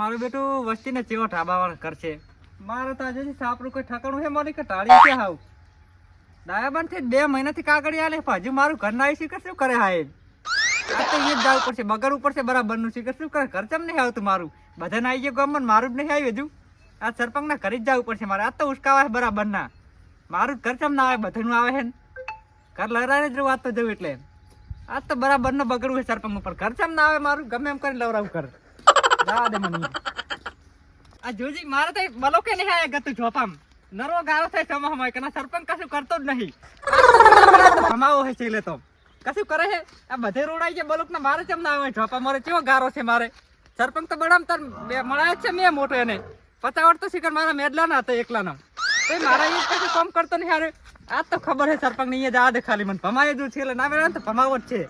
મારું બેટું વસ્તીને ચેવો ઢાબાવાળા કરશે? મારે તો આજે સાપરું કોઈ ઠકાણું છે? મારી કે ટાળી છે હાવ. ડાયાબંધથી બે મહિનાથી કાગળી આલે હજુ મારું ઘર ના આવી શીખર શું કરે હા એ તો અહીંયા જ જવું પડશે બગડવું પડશે બરાબરનું શીખર શું કરે? ઘર નહીં આવતું મારું? બધાને આવી ગયો ગમન મારું જ નહીં આવ્યું હજુ. આ સરપંચના ઘરે જ જવું પડશે મારે. આ તો ઉસકાવા છે બરાબર ના મારું ઘર ચમ ના આવે, બધાનું આવે છે ઘર લહેરાને જ આ તો જવું એટલે. આ તો બરાબરનું બગડવું છે સરપંચ ઉપર. ઘર ના આવે મારું, ગમે એમ કરીને લવરાવું કર આ જોજી, મારે તો બલો કે નહીં આયા ગતું જોપામ નરો ગાળો થાય સમા હોય કે સરપંચ કશું કરતો જ નહીં. સમાવો હે છે એટલે તો. કશું કરે હે? આ બધે રોડાઈ છે બલોક ના મારે ચમ ના આવે જોપા મારે કેવો ગારો છે મારે? સરપંચ તો બડામ તાર મળાય છે મેં મોટો એને. પચાવટ તો શિખર મારા મેદલાના હતા એકલા ના તો મારા એ કશું કામ કરતો નહીં હારે. આ તો ખબર છે સરપંચ ને અહીંયા જા દે ખાલી મને. ભમાય જ છે એટલે ના મેળવે તો ભમાવો જ છે.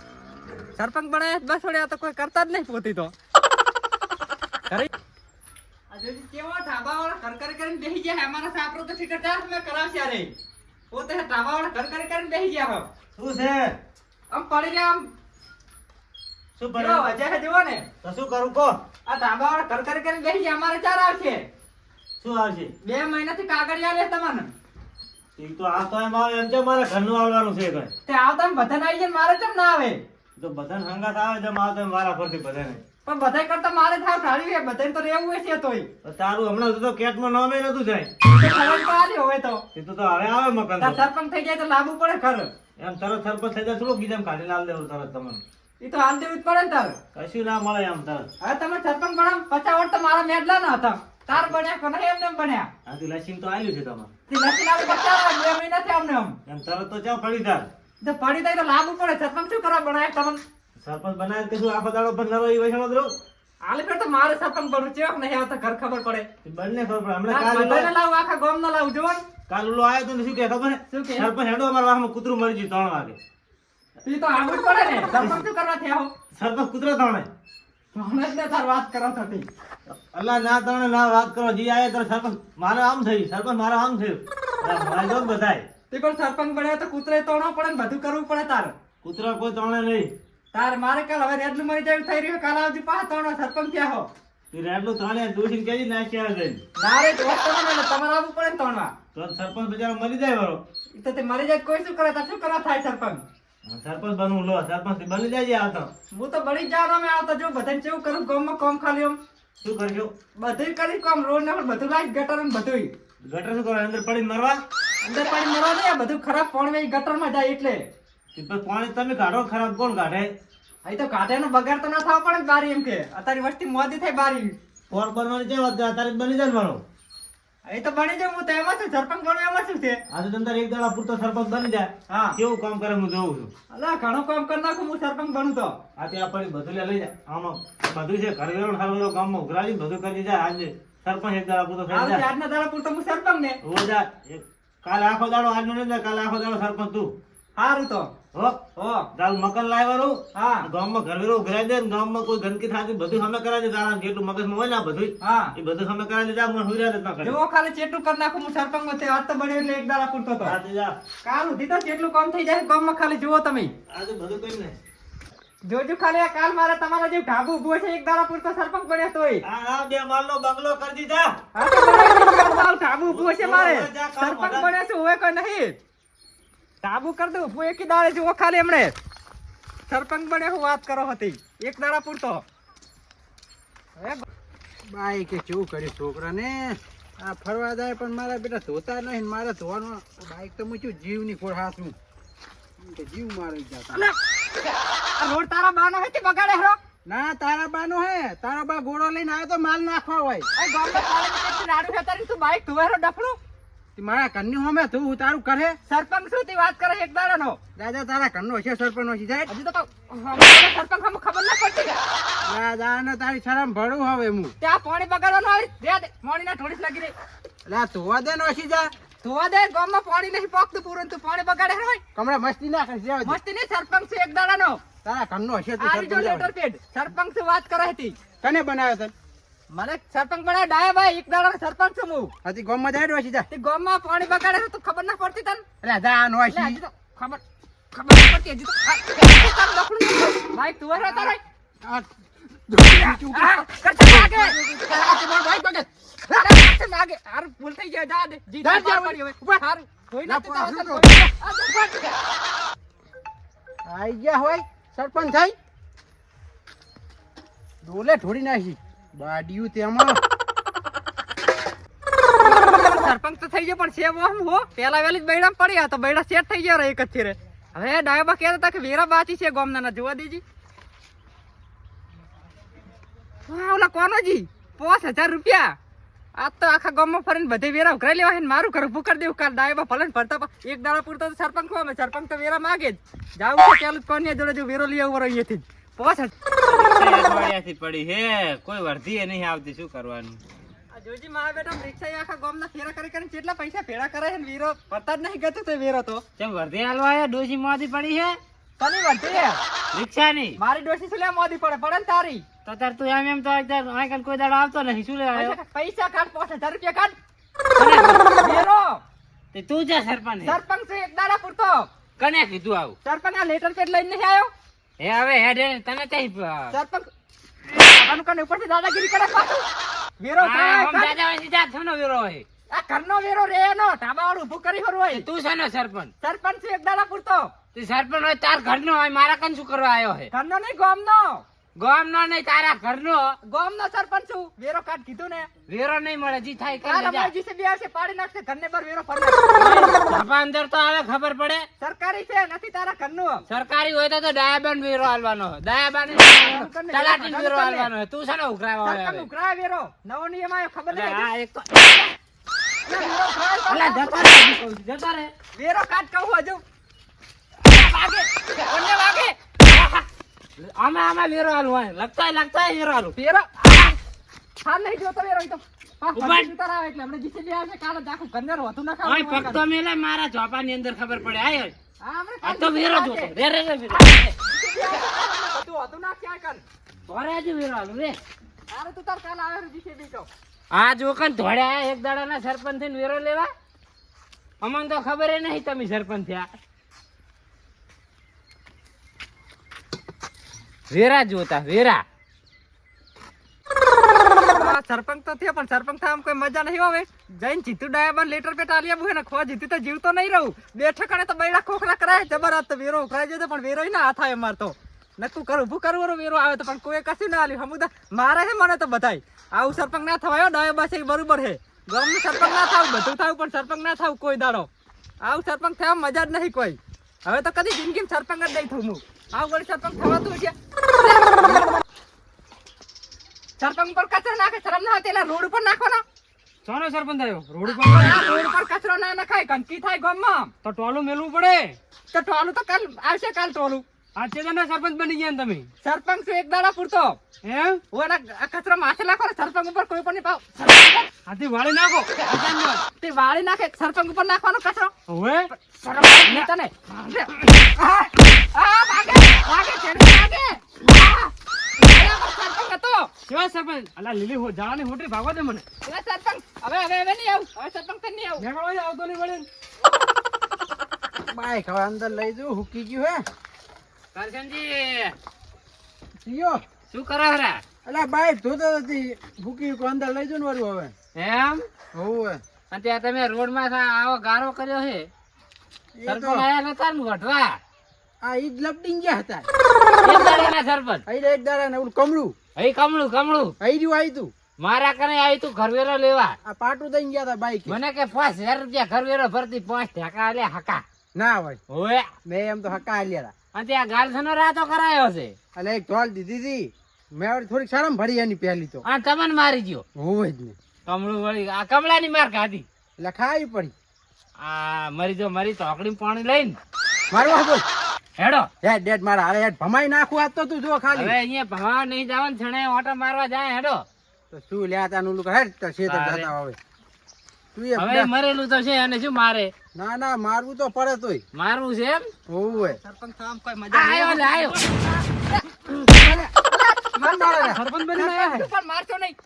સરપંચ બનાવે બસ વડે આ તો કોઈ કરતા જ નહીં પોતી તો. ખરી આ જોજી કેવો ઢાબાવાળા કરકર કરીને બેસી ગયા અમારા સાપરો તો મેં કરાવશે અરે પોતે ઢાબાવાળા કરકર કરીને બેહી ગયા હો. શું છે? આમ પડી ગયા આમ. શું જો પડ્યું વજે હે ને. તો શું કરું? કો આ ઢાબાવાળા કરકર કરીને બેહી ગયા. અમારે ચાર આવશે. શું આવશે? બે મહિનાથી કાગળિયા લે તમને. ઈ તો આ તો એમ આવે એમ છે મારે ઘરનું આવવાનું છે કઈ. તે આવતા બધા આવી જાય મારે કેમ ના આવે? તો બધા હંગાત આવે છે મારે મારા ફરતી બધાને. પણ બધાય કરતા મારે થાવ ઢાળી છે બધાને તો રહેવું છે તોય. તારું હમણાં તો કેટમાં નામે નતું ખબર હવે તો એ તો હવે આવે મકાન સરપંચ થઈ જાય તો લાગુ પડે ખર એમ તરત સરપંચ થઈ જાય થોડું ગીધમ કાઢી લાલ દેવું તરત તમને? એ તો હાલ દેવું જ પડે ને તાર. કશું ના મળે એમ તરત. હવે તમે સરપંચ બના પચાસ વર્ષ તો મારા મેડલા ના હતા. તાર બન્યા કોને એમ એમ બન્યા? તું લસીન તો આવ્યું છે તમારે. તે લસી લાવી બચારા બે મહિના થયા અમને એમ તરત તો ચાવ પડી તાર. તો પડી થાય તો લાગુ પડે. સરપંચ શું કરવા બનાય તમને સરપંચ બનાવે કશું આખો દાડો પર નરો ઈ વૈષ્ણવ જ આલે તો મારે સરપંચ બનવું છે નહીં આવતા ઘર ખબર પડે. બંને ખબર પડે. હમણાં કાલ બધાને લાવ આખા ગામ ના લાવ જોન કાલ ઉલો આવ્યો તો શું કે ખબર શું કે? સરપંચ હેડો અમારા વાહમાં કૂતરું મરી ગયું ત્રણ વાગે. એ તો આગળ પડે ને. સરપંચ શું કરવા થયા હો? સરપંચ કૂતરો ત્રણે. હમણાં જ ને તાર વાત કરો થતી અલ્લા ના ત્રણે ના વાત કરો. જી આયા તો સરપંચ મારે આમ થયું. સરપંચ મારે આમ થયું. જો બધાય. તે પણ સરપંચ બન્યા તો કૂતરે તોડવો પડે ને બધું કરવું પડે તાર. કૂતરો કોઈ ત્રણે નહીં. તાર મારે કાલ હવે રેડલું મરી જાય થઈ રહ્યું કાલ આવજો પાછા તોડવા સરપંચ ક્યાં હો. તું રેડલું તાણે દૂષિત કેજી નાખી આવે હોત તો તમારે આવવું પડે ને તોડવા તો સરપંચ બજારો મરી જાય બરો તો તે મરી જાય કોઈ શું કરે? તો શું કરવા થાય સરપંચ? સરપંચ બનવું લો. સરપંચ બની જાય આવતો હું તો જ જાવ અમે આવતો જો બધાને કેવું કરું? ગામમાં કોમ ખાલી આમ. શું કરજો? બધું કરી કોમ રોડ ને બધું લાગ ગટર ને બધું ગટર શું કરો? અંદર પડીને મરવા? અંદર પાણી મરવા દે બધું ખરાબ પાણી ગટરમાં જાય એટલે. પાણી તમે કાઢો ખરાબ કોણ કાઢે? અહીં તો કાંઠેનો બગાડ તો ના થવો પડે બારી એમ કે. અત્યારે વસ્તી મોદી થાય બારી. પોર બનવાની છે? વાત અત્યારે બની જાય મારો અહીં તો બની જાય હું તો એમાં છું સરપંચ બનવું એમાં છું છે? આજે તમને એક દાડા પૂરતો સરપંચ બની જાય. હા. કેવું કામ કરે હું જોઉં છું. અલા ઘણું કામ કરી નાખું હું સરપંચ બનું તો. આ તે આપણે બધું લઈ જાય. આમાં બધું છે ઘર વેરો ઠાર ગામમાં ઉઘરાજી બધું કરી જાય આજે સરપંચ એક દાડા પૂરતો થઈ જાય. આજના દાડા પૂરતો હું સરપંચ ને રોજ કાલે આખો દાડો આજનો નહીં કાલ કાલે આખો દાડો સરપંચ તું. સારું તો. હો હો. તારું હા. ગામમાં ઘર વેરો ઉઘરાઈ દે ગામમાં કોઈ ગંદકી થતી બધું સામે કરાવી દે તારા જેટલું મગજમાં હોય ને બધું હા. એ બધું સામે કરાવી દે મને હુઈ ના કરે જો ખાલી ચેટલું કરી નાખું હું સરપંચમાં આજ તો બન્યો એટલે એક દાડા પૂરતો તો કાલ સુધી તો જેટલું કામ થઈ જાય ગામમાં ખાલી જુઓ તમે. આજે બધું કઈ ને જોજો ખાલી કાલ મારે તમારા જેવું ઢાબુ ઊભો છે એક દાડા પૂરતો સરપંચ બન્યા તોય. બે માલનો બંગલો કરી દીધા. તો ઢાબુ ઊભો છે મારે. જા સરપંચ બધા- છે હોય કોઈ નહીં. ઢાબુ કર દઉં. હું એકી દાડે જુઓ ખાલી એમણે સરપંચ બને હું વાત કરો હતી. એક દાડા પૂરતો. બાઈ કે કેવું કર્યું છોકરાને? આ ફરવા જાય પણ મારા બેટા ધોતા નહીં ને મારે ધોવાનું બાઈક તો મૂક્યું જીવની ખોર હાથું જીવ મારી જતા. રોડ તારા બાનો હતી બગાડે હરો ના તારા બાનો હે. તારો બા ઘોડો લઈને આવ્યો તો માલ નાખવા હોય. ગામમાં તારા રાડું તું બાઈક ધુવેરો ડફલું તે મારા ઘરની હોમે તું હું તારું કરે? સરપંચ શું તે વાત કરે એક દાડાનો? દાદા તારા ઘરનો છે સરપંચ નો જાય? હજી તો સરપંચ હમ ખબર ના પડતી દાદા ને તારી શરમ ભરું હવે હું. ત્યાં પાણી બગાડવાનું આવી દે પાણી ના થોડીસ લાગી રહી. લા ધોવા દે ને ઓછી જા. ધોવા દે ગામમાં પાણી નહીં પોકતું પૂરું તું પાણી બગાડે હોય કમરે મસ્તી ના કરી જાવ મસ્તી નહીં સરપંચ છે એક દાડાનો. તારા ઘરનો હશે તું સરપંચ લેટર પેડ. સરપંચ વાત કરે હતી? કને બનાવ્યો તને મને સરપંચ પડે ડાયા ભાઈ એક દાડા સરપંચ છું હું. હજી ગામમાં જાય ઓછી જા. તે ગામમાં પાણી બગાડે છે તો ખબર ના પડતી તને? અરે જા આ ઓછી હજી તો ખબર ખબર ના પડતી હજી તો. ભાઈ તું રહે તારે આ સરપંચ થઈ. ડોલે ઢોળી નાખી. બાડિયું તેમાં. સરપંચ તો થઈ ગયો, પણ છે આમ હો. પેલા વેલી જ બૈડા પડ્યા તો બૈડા સેટ થઈ ગયા એક જ રે હવે ડાયબા કહેતા હતા કે વેરા બાચી છે ગોમના જોવા દેજી. ઓલા કોનો જી પાંચ હજાર રૂપિયા. આ તો આખા ગામમાં ફરીને બધે વેરા ઉઘરાઈ લેવા મારું ઘર ઉભું કરી દેવું, કાલ ડાયબા ફલન ફરતા એક દાડા પૂરતો સરપંચ ખો સરપંચ તો વેરા માગે જ. જાવું પેલું કોની જોડે જો વેરો લઈ આવું અહીંયાથી જ. પડી હે. કોઈ વર્ધી નહીં આવતી શું કરવાનું? જોજી મારા બેટા રિક્ષા આખા ગામના ફેરા કરી કરીને કેટલા પૈસા ભેળા કરે છે ને વેરો? જ નહીં ગતું તો વેરો તો. કેમ વર્ધી હાલવા આયા? ડોસી મોદી પડી હે? તને વધે રિક્ષાની? મારી ડોસી શું લે મોદી પડે. પડે ને તારી. તો તાર તું એમ એમ તો અત્યારે કોઈ દાડો આવતો નહીં. શું આવ્યો પૈસા- કાઢ પાંચ હજાર રૂપિયા કાઢ. વેરો. તે તું છે સરપંચ. સરપંચ એક દાડા પૂરતો. કને કીધું આવું? સરપંચ આ લેટર પેટ લઈને નહીં આવ્યો? હે હવે હેડ તને ત્યાં સરપંચ આનું કને ઉપરથી દાદાગીરી કરે પાછું વેરો થાય. દાદા હોય સીધા થનો વેરો હોય. આ ઘરનો વેરો રે એનો ઢાબા વાળું ઊભું કરી ફરું હોય. તું છે સરપંચ. સરપંચ છે એક દાડા પૂરતો તું સરપંચ હોય તાર ઘરનો હોય મારા કન શું કરવા આવ્યો હે? ઘરનો નહીં ગામનો. ગામનો નહીં તારા ઘરનો. ગામનો સરપંચ છું. વેરો કાઢ કીધું ને. વેરો નહીં મળે જી થાય કાલ અમારી લેજા. બે આવશે પાડી નાખશે ઘરને પર વેરો ફરી. અંદર તો આવે ખબર પડે. સરકારી છે નથી તારા ઘરનું. સરકારી હોય તો તો ડાયાબાન વેરો હાલવાનો ડાયાબાન તલાટી વેરો હાલવાનો તું તું ને ઉઘરાવા સરકાર ઉઘરાવા વેરો. નવો નિયમ આવ્યો ખબર? નહીં હા એક તો- અલા, જતા છું, રહે. વેરો કાઢ કહું હજુ. વાગે. વાગે. આમાં આમાં વેરો હાલવો હોય. લગતા લગતા વેરો હાલવું. વેરો હાલ નહીં વેરો તો. જ ના ખાવાનું પગ તો મારા ચોપાની અંદર ખબર પડે. હા, આ તો વેરો જોતો. રે રે રે વેરો. ના વેરો તું તો આ જોકન ધોળ્યા એક દાડાના સરપંચ થઈને વેરો લેવા? અમને તો ખબર નહીં તમે સરપંચ થયા. વેરા જોતા, વેરા. સરપંચ તો થયો, પણ સરપંચ થવામાં કોઈ મજા નહીં આવે જઈને જીતુ ડાયાબાન લેટર પેટ આલી આવું ને, ખોવા જીતી તો જીવતો નહીં રહું. બે ઠકાણે તો બૈડા ખોખરા કરાય જબરદસ્ત વેરો ઉખરાઈ જતો પણ વેરો ના હાથ આવે મારતો નક્કું કરું, ઊભું કરવું વેરો આવે તો, પણ કોઈ કશું ના આલ્યું. હમુદા મારે છે મને તો બધાય. આવું સરપંચ ના થવાયો ડાયાબા છે બરોબર છે ગામનું સરપંચ ના થાવ, બધું થાવ, પણ સરપંચ ના થાવ કોઈ દાડો. આવું સરપંચ થવા મજા જ નહીં કોઈ. હવે તો કદી જિંદગીમાં સરપંચ જ નહીં થવું હું. આવું વળી સરપંચ થવાતું છે. સરપંચ પર કચરો નાખે શરમ ના હતી રોડ ઉપર નાખવાનો. સોનો સરપંચ થયો રોડ આ રોડ પર કચરો ના નખાય ગંદકી થાય ગામમાં. તો ટોલું મેલવું પડે? તો ટોલું તો કાલ આવશે કાલ ટોલું. આ ચેતનના સરપંચ બની ગયા ને તમે? સરપંચ એક દાડા પૂરતો. હું કચરો માથે નાખો ને સરપંચ ઉપર કોઈ પણ પાવ. હાથી વાળી નાખો. તે વાળી નાખે સરપંચ ઉપર નાખવાનો કચરો. હવે? શરમ તને આ, ભાગે, ભાગે, ભાગે. કેવા સરપંચ અલા લીલી હો જાવાની હોટરી ભાગવા દે મને એ સરપંચ હવે હવે હવે નહીં આવું હવે સરપંચ થઈ નહીં આવું મેં આવતો નહીં વળે બાઈક હવે અંદર લઈ જવું હુકી ગયું હે કરશનજી સીયો શું કરો હરા અલા બાઈક ધોતો હતી હુકી ગયું અંદર લઈ જવું ને વરું હવે એમ હોવે અને ત્યાં તમે રોડમાં આવો ગારો કર્યો છે સરપંચ આયા નતા ને વઢવા આ ઈદ લપટી ગયા હતા. એક દાડાના સરપંચ. અહીં એક ઓલું કમળું. અહીં કમળું કમળું. અહીં રહ્યું આવ્યું તું. મારા કને આવી તું ઘરવેરો લેવા. આ પાટું દઈને ગયા હતા બાઈક. મને કે પાંચ હજાર રૂપિયા ઘરવેરો ભરતી પાંચ ઢાકા આલે હકા. ના હોય. હોય મેં એમ તો હકા આલ્યા હતા. અને ત્યાં ગાલસનો રાતો કરાયો છે. એટલે એક ઢોલ દીધી હતી. મેં વળી થોડીક શરમ ભરી એની પહેલી તો. આ તમને મારી ગયો. હોવે જ નહીં. કમળું વળી આ કમળાની માર ખાધી. એટલે ખાવી પડી. આ મરી જો મરી ચોકડી પાણી લઈને. મારવા બોલ હેડો. હેડ ડેડ મારા અરે હેડ. ભમાઈ નાખું આજ તો તું જો હવે ખાલી અહીંયા ભમા નહીં જવાનું છણે ઓટો મારવા જાય હેડો. તો શું લ્યા તા નું હેડ તો છે તો જાતા હવે તું એ હવે મરેલું તો છે અને શું મારે? ના ના મારવું તો પડે તોય. મારવું છે એમ? હોવે. સરપંચ થવામાં કોઈ મજા આયો લે આયો માર મારે સરપંચ બની. પણ મારતો નહીં.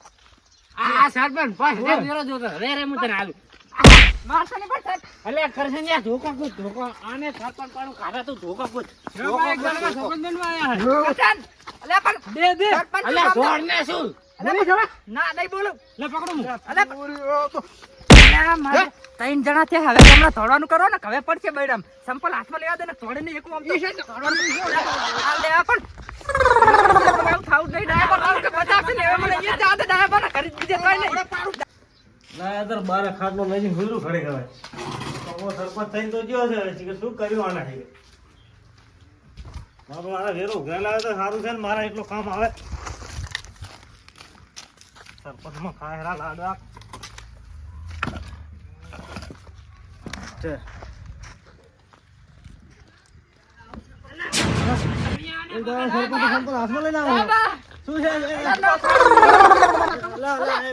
આ સરપંચ પાંચ રે જોતો. રે રે હું તને આલું મારશો નહીં પણ સાહેબ. કરશે ને ધોકા કૂદ ધોકા. આને સરપંચ પાડું કાઢા તું ધોકા કૂદ. કરશન! અલ્યા પણ સરપંચ અલ્યા શું ધોળ ને. શું? ના નહીં બોલું. લે પકડો હું. અલ્યા પણ- અલ્યા મારે ત્રણ જણા છે હવે તમને તોડવાનું કરો ને હવે પડશે મેડમ સંપલ હાથમાં લેવા દે ને તોડીને એકલું આમ તો. ધોળવાનું આ લેવા પણ. એવું નહીં આવું ને હવે મને એ જ યાદ ડાયા પર ઘરે કઈ નહીં. ના યાર બારે ખાટલો લઈ જઈને હુજરું ખડે કરાય તો સરપંચ થઈને તો ગયો છે કે શું કર્યું આના થી મારો મારા વેરો ઉઘરાયેલા આવે તો સારું છે ને મારા એટલું કામ આવે. સરપંચમાં ખાયરા લાડવા. છે. સરપંચ હાથમાં લઈને આવો! શું છે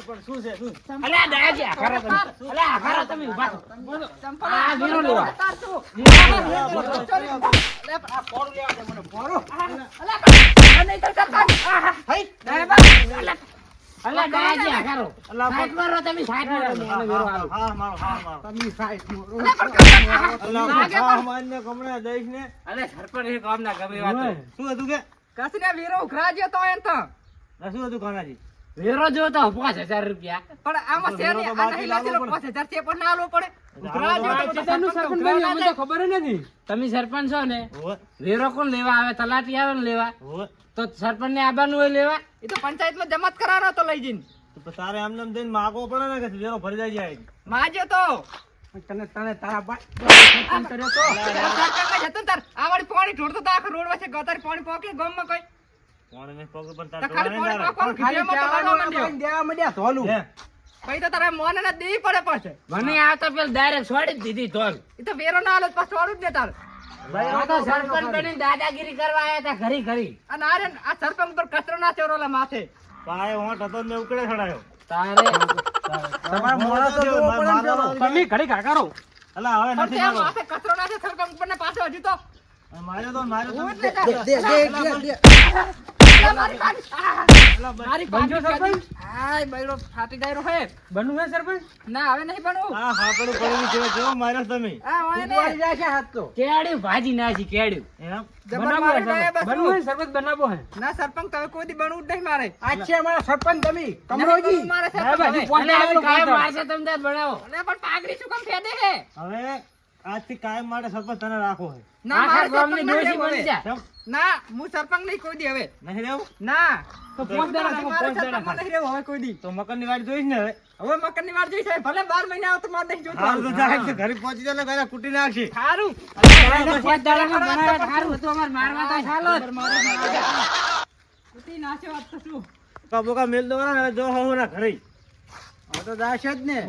પણ શું છે શું અલ્યા દાજી આખરા તમે અલ્યા આખરા તમે ઊભા થો. આ વીરો લેવા. અલ્યા આ ફોડું લેવા દે મને, ફોડું. અલ્યા નહીં તો સરપંચ. આહા. ડાયા અલ્યા અલ્યા દાજી આખરો અલ્યા પણ- તમે સાઈડ મારો ને આલો. હા મારો હા મારો તમે સાઈડ મારો. લાગે હા પણ. માન્ય કમળે દઈશ ને અલ્યા સરપંચ એ કામ ના ગમે વાત શું હતું કે કસને વીરો ઉઘરા જ્યો તો એમ તો. શું હતું કાનાજી વેરો જો તો પાંચ હજાર રૂપિયા. પણ આમાં પડે. પાંચ હજાર છે પણ ના આલવો પડે. ખબર નથી. તમે સરપંચ છો ને વેરો કોણ લેવા આવે? તલાટી આવે ને લેવા? તો સરપંચ ને આવવાનું હોય લેવા? એ તો પંચાયતમાં જમત કરાવવાનો તો લઈ જઈને. તારે આમ નામ દઈને માગવો પડે ને કે વેરો ભરી જાય જાય તો. તને તને તારા ફોન કર્યો તો સરપંચ જતો તાર. આ વાળી પાણી ઢોળતો તો આખો રોડ વચ્ચે ગતારી પાણી પોકે ગામમાં કોઈ. પાણી ને પોકે પણ તાર ખાલી પાણી તો દેવા માંડ્યા ધોલું. પછી તો તારા મોને ના દેવી પડે પાછે. મને આ તો પેલ ડાયરેક્ટ છોડી જ દીધી ધોલ. એ તો વેરો ના આલો પાછો છોડું જ ને તાર. આ તો સરપંચ બનીને દાદાગીરી કરવા આવ્યા હતા ઘરી ઘરી. અને આ આ સરપંચ પર કચરો ના ચોરોલા માથે. પાયે હોંઠ હતો ને મેં ઉકળે છડાયો. તારે તમારે મોડા તો જોવો પડે ને પેલો. તમે ઘડી કાકારો અલા હવે પણ નથી ત્યાં મારો માથે કચરો ના છે સરપંચ ઉપર ને પાછો હજી તો માર્યો તો માર્યો તો. દે, દે, દે, દે. મારી પાડી. મારી પાડી કાઢી. હાય, બૈરો ફાટી ડાયરો હે. બનવું હે સરપંચ? ના હવે નહીં બનવું. આ હાકડું પડેલું છે કેવો માર્યો તમે. આ હોય ને ઉગવાડી જાય છે હાથ તો. કેડ્યું ભાજી નાખી કેડ્યું એમ? જબર મારી સરપંચ. બનાવો હે ના સરપંચ તમે કોઈ દી બનવું જ નહીં મારે. આજ છે અમારા સરપંચ તમે. કમરોજી. મારે સરપંચ બરાબર, પોતે આવી કાયમ મારશે તમે બનાવો. અલે પણ પાઘડી શું કામ ફેદે હે? હવે આજથી કાયમ માટે સરપંચ તને રાખો છે. ના મારે ગામની નહીં બની જા. ના હું સરપંચ નહીં કોઈ દી હવે. નહીં રહેવું? ના. તો પોંચ દાડા રાખો, પોંચ દાડા મને રહેવું હવે કોઈ દી. તો મકરની વાડી જોઈશ ને હવે? હવે મકરની વાર જોઈશ ભલે બાર મહિના આવતો તો મારે નહીં જોતું. હાલ તો જાય છે, ઘરે પહોંચી જાય ને ઘરે કુટી નાખશે સારું પોંચ દાડામાં બનાવ્યા સારું હતું અમાર મારવા તો ચાલો કુટી નાખ્યો આપ તો શું? કબોકા મેલ દો ને જો હું ના ઘરે. તો જાશે જ ને.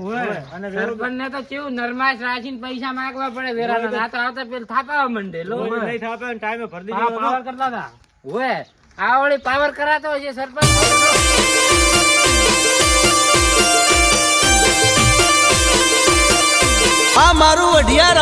અને વેરો સરપંચને તો કેવું નરમાશ રાખીને પૈસા માંગવા પડે વેરાના. ના તો આવતા પેલા થાપાવા માંડે લો. નહીં થાપે ટાઈમે ભરી દીધો પાવર કરતા હતા. ઓય આ પાવર કરાતો છે સરપંચ. આ મારું અઢિયાર